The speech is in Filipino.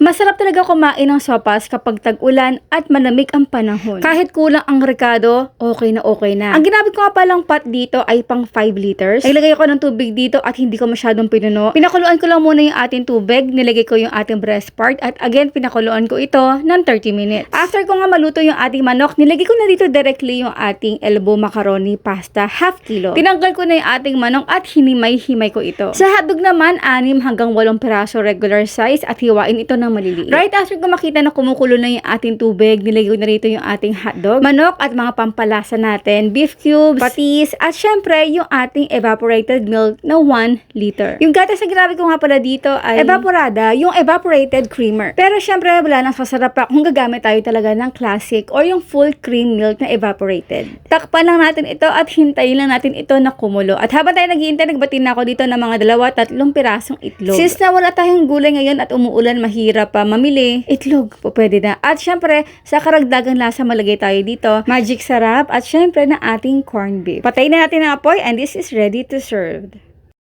Masarap talaga kumain ng sopas kapag tag-ulan at malamig ang panahon. Kahit kulang ang rekado, okay na okay na. Ang ginamit ko nga palang pot dito ay pang 5 liters. Naglagay ko ng tubig dito at hindi ko masyadong pinuno. Pinakuluan ko lang muna yung ating tubig, nilagay ko yung ating breast part at again pinakuluan ko ito ng 30 minutes. After ko nga maluto yung ating manok, nilagay ko na dito directly yung ating elbow macaroni pasta half kilo. Tinanggal ko na yung ating manok at hinimay-himay ko ito. Sa hotdog naman, 6 hanggang 8 piraso regular size at hiwain ito ng maliliit. Right after ko makita na kumukulo na yung ating tubig, nilagay ko na rito yung ating hotdog, manok at mga pampalasa natin, beef cubes, patis, at syempre yung ating evaporated milk na 1 liter. Yung gatas na ginamit ko nga pala dito ay evaporada, yung evaporated creamer. Pero syempre wala nang sasarap pa kung gagamit tayo talaga ng classic or yung full cream milk na evaporated. Takpan lang natin ito at hintayin lang natin ito na kumulo. At habang tayo naghihintay, nagbati na ako dito ng mga dalawa, tatlong pirasong itlog. Since na wala tayong gulay ngayon at umuulan, mahirap pa mamili, itlog po pwede na. At syempre, sa karagdagang lasa malagay tayo dito, magic sarap at syempre na ating corned beef. Patayin na natin ang apoy and this is ready to serve.